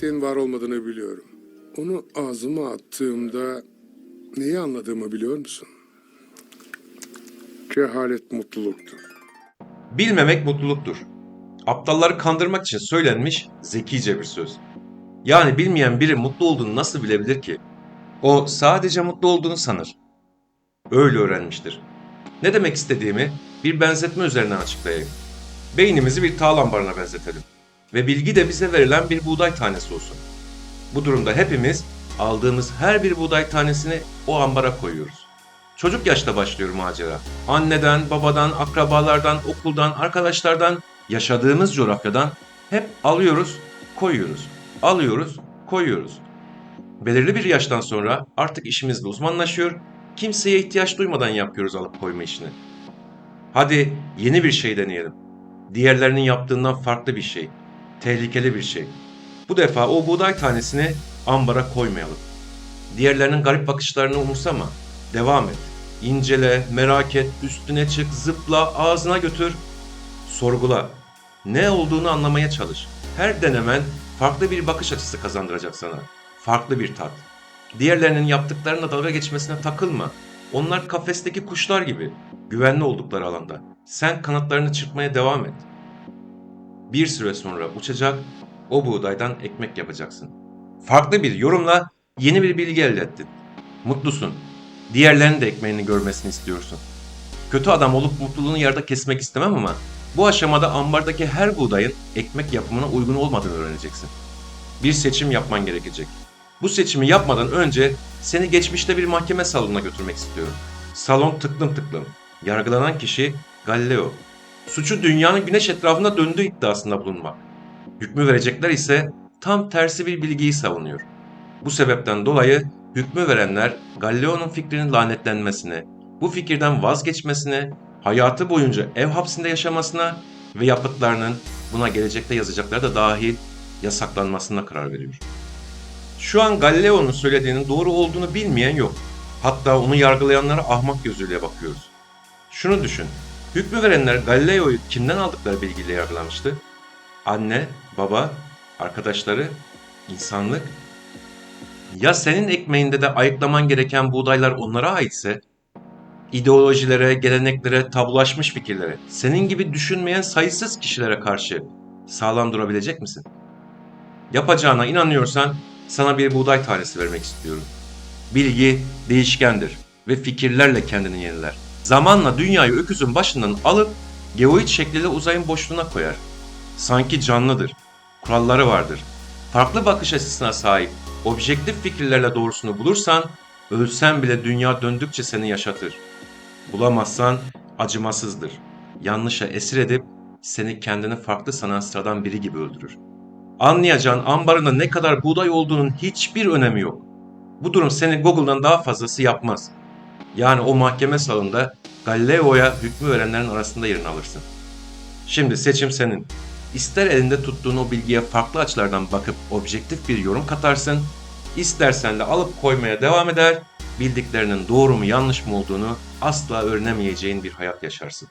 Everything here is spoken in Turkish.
isteğin var olmadığını biliyorum. Onu ağzıma attığımda neyi anladığımı biliyor musun? Cehalet mutluluktur. Bilmemek mutluluktur. Aptalları kandırmak için söylenmiş zekice bir söz. Yani bilmeyen biri mutlu olduğunu nasıl bilebilir ki? O sadece mutlu olduğunu sanır. Öyle öğrenmiştir. Ne demek istediğimi bir benzetme üzerinden açıklayayım. Beynimizi bir tağ lambarına benzetelim. Ve bilgi de bize verilen bir buğday tanesi olsun. Bu durumda hepimiz aldığımız her bir buğday tanesini o ambara koyuyoruz. Çocuk yaşta başlıyor macera. Anneden, babadan, akrabalardan, okuldan, arkadaşlardan, yaşadığımız coğrafyadan hep alıyoruz, koyuyoruz. Alıyoruz, koyuyoruz. Belirli bir yaştan sonra artık işimizde uzmanlaşıyor, kimseye ihtiyaç duymadan yapıyoruz alıp koyma işini. Hadi yeni bir şey deneyelim. Diğerlerinin yaptığından farklı bir şey. Tehlikeli bir şey. Bu defa o buğday tanesini ambara koymayalım. Diğerlerinin garip bakışlarını umursama. Devam et. İncele, merak et, üstüne çık, zıpla, ağzına götür. Sorgula. Ne olduğunu anlamaya çalış. Her denemen farklı bir bakış açısı kazandıracak sana. Farklı bir tat. Diğerlerinin yaptıklarına dalga geçmesine takılma. Onlar kafesteki kuşlar gibi. Güvenli oldukları alanda. Sen kanatlarını çırpmaya devam et. Bir süre sonra uçacak, o buğdaydan ekmek yapacaksın. Farklı bir yorumla yeni bir bilgi elde ettin. Mutlusun. Diğerlerinin de ekmeğini görmesini istiyorsun. Kötü adam olup mutluluğunu yarıda kesmek istemem ama bu aşamada ambardaki her buğdayın ekmek yapımına uygun olmadığını öğreneceksin. Bir seçim yapman gerekecek. Bu seçimi yapmadan önce seni geçmişte bir mahkeme salonuna götürmek istiyorum. Salon tıklım tıklım. Yargılanan kişi Galileo. Suçu dünyanın güneş etrafında döndüğü iddiasında bulunmak. Hükmü verecekler ise tam tersi bir bilgiyi savunuyor. Bu sebepten dolayı hükmü verenler Galileo'nun fikrinin lanetlenmesine, bu fikirden vazgeçmesine, hayatı boyunca ev hapsinde yaşamasına ve yapıtlarının buna gelecekte yazacakları da dahil yasaklanmasına karar veriyor. Şu an Galileo'nun söylediğinin doğru olduğunu bilmeyen yok. Hatta onu yargılayanlara ahmak gözüyle bakıyoruz. Şunu düşün. Hükmü verenler Galileo'yu kimden aldıkları bilgiyle yargılamıştı? Anne, baba, arkadaşları, insanlık. Ya senin ekmeğinde de ayıklaman gereken buğdaylar onlara aitse? İdeolojilere, geleneklere, tabulaşmış fikirlere, senin gibi düşünmeyen sayısız kişilere karşı sağlam durabilecek misin? Yapacağına inanıyorsan sana bir buğday tanesi vermek istiyorum. Bilgi değişkendir ve fikirlerle kendini yeniler. Zamanla dünyayı öküzün başından alıp geoid şekliyle uzayın boşluğuna koyar. Sanki canlıdır. Kuralları vardır. Farklı bakış açısına sahip, objektif fikirlerle doğrusunu bulursan, ölsen bile dünya döndükçe seni yaşatır. Bulamazsan acımasızdır. Yanlışa esir edip seni kendini farklı sanan sıradan biri gibi öldürür. Anlayacağın ambarında ne kadar buğday olduğunun hiçbir önemi yok. Bu durum seni Google'dan daha fazlası yapmaz. Yani o mahkeme salonunda Galileo'ya hükmü verenlerin arasında yerini alırsın. Şimdi seçim senin. İster elinde tuttuğun o bilgiye farklı açılardan bakıp objektif bir yorum katarsın, istersen de alıp koymaya devam eder, bildiklerinin doğru mu yanlış mı olduğunu asla öğrenemeyeceğin bir hayat yaşarsın.